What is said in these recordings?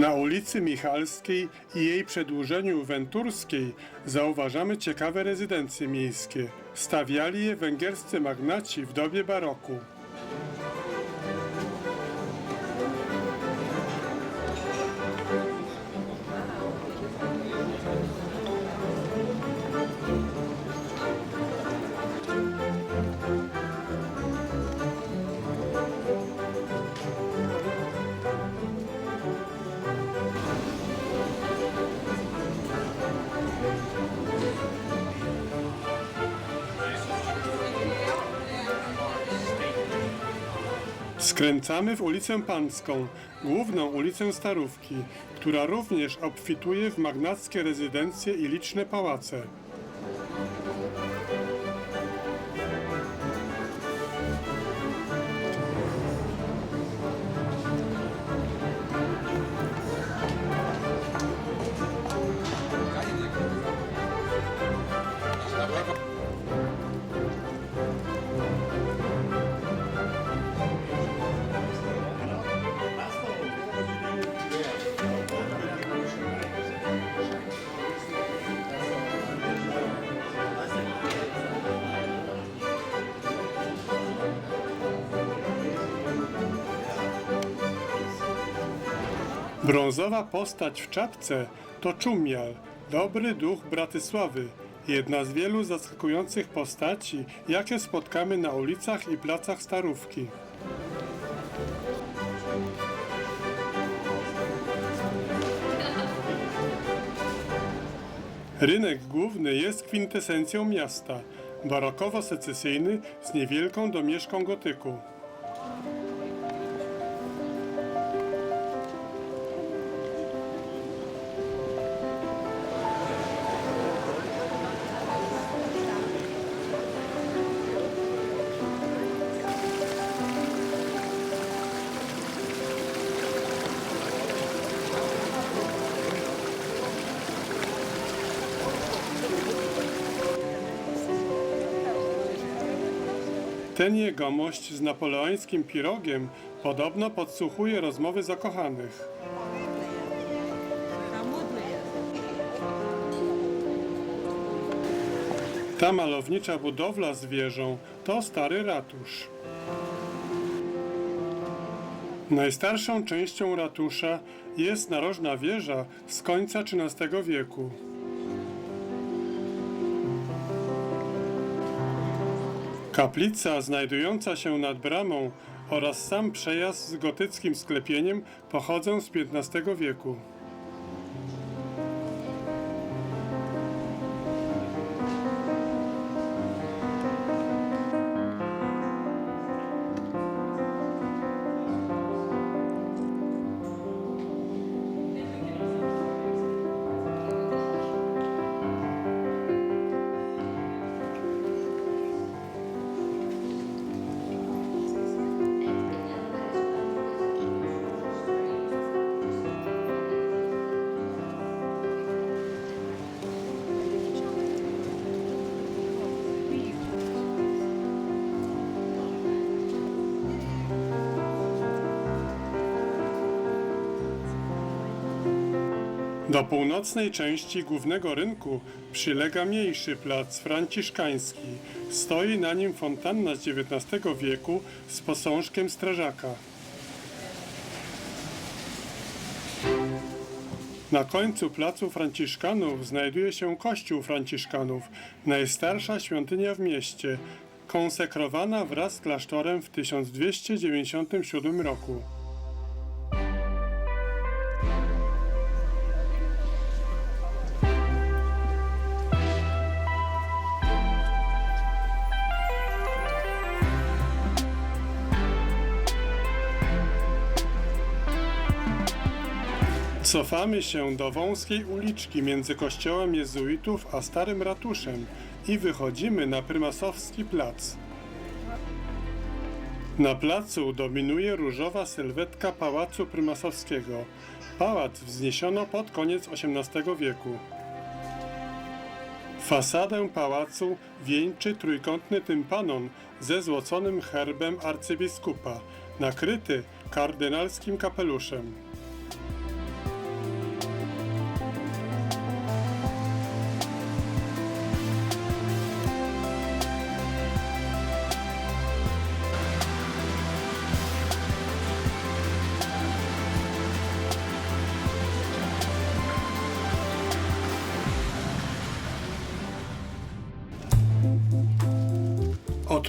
Na ulicy Michalskiej i jej przedłużeniu Wenturskiej zauważamy ciekawe rezydencje miejskie. Stawiali je węgierscy magnaci w dobie baroku. Skręcamy w ulicę Panską, główną ulicę Starówki, która również obfituje w magnackie rezydencje i liczne pałace. Brązowa postać w czapce to Czumial, dobry duch Bratysławy, jedna z wielu zaskakujących postaci, jakie spotkamy na ulicach i placach Starówki. Rynek główny jest kwintesencją miasta, barokowo-secesyjny z niewielką domieszką gotyku. Ten jegomość z napoleońskim pirogiem podobno podsłuchuje rozmowy zakochanych. Ta malownicza budowla z wieżą to stary ratusz. Najstarszą częścią ratusza jest narożna wieża z końca XIII wieku. Kaplica znajdująca się nad bramą oraz sam przejazd z gotyckim sklepieniem pochodzą z XV wieku. Do północnej części głównego rynku przylega mniejszy plac franciszkański. Stoi na nim fontanna z XIX wieku z posążkiem strażaka. Na końcu placu Franciszkanów znajduje się kościół Franciszkanów, najstarsza świątynia w mieście, konsekrowana wraz z klasztorem w 1297 roku. Cofamy się do wąskiej uliczki między kościołem jezuitów a starym ratuszem i wychodzimy na prymasowski plac. Na placu dominuje różowa sylwetka pałacu prymasowskiego. Pałac wzniesiono pod koniec XVIII wieku. Fasadę pałacu wieńczy trójkątny tympanon ze złoconym herbem arcybiskupa, nakryty kardynalskim kapeluszem.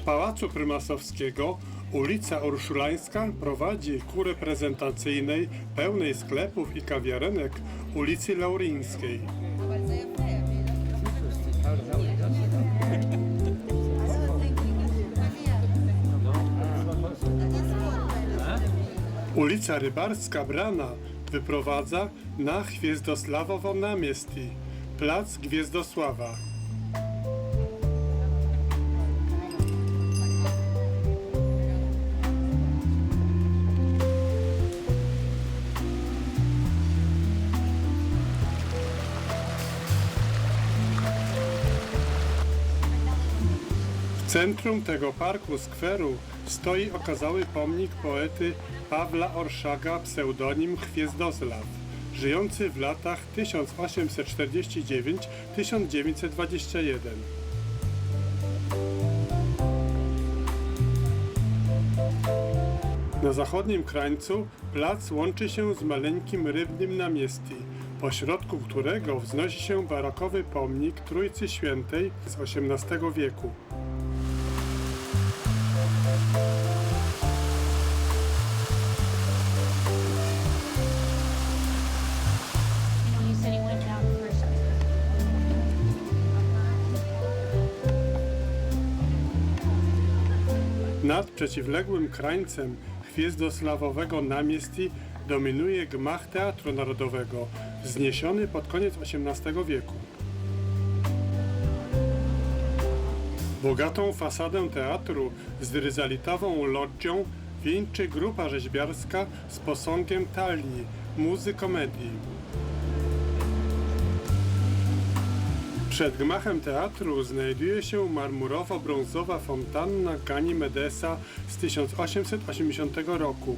Pałacu Prymasowskiego ulica Urszulańska prowadzi ku reprezentacyjnej, pełnej sklepów i kawiarenek ulicy Laurińskiej. Ulica Rybarska Brana wyprowadza na Hviezdosławowo namiesti, plac Gwiazdosława. Centrum tego parku skweru stoi okazały pomnik poety Pawła Orszaga pseudonim Chwiezdosław, żyjący w latach 1849-1921. Na zachodnim krańcu plac łączy się z maleńkim rybnym namiesti, pośrodku którego wznosi się barokowy pomnik Trójcy Świętej z XVIII wieku. Nad przeciwległym krańcem Hviezdosławowego namiesti dominuje gmach Teatru Narodowego, wzniesiony pod koniec XVIII wieku. Bogatą fasadę teatru z ryzalitową lodżią wieńczy grupa rzeźbiarska z posągiem talii, muzy komedii. Przed gmachem teatru znajduje się marmurowo-brązowa fontanna Ganimedesa z 1880 roku.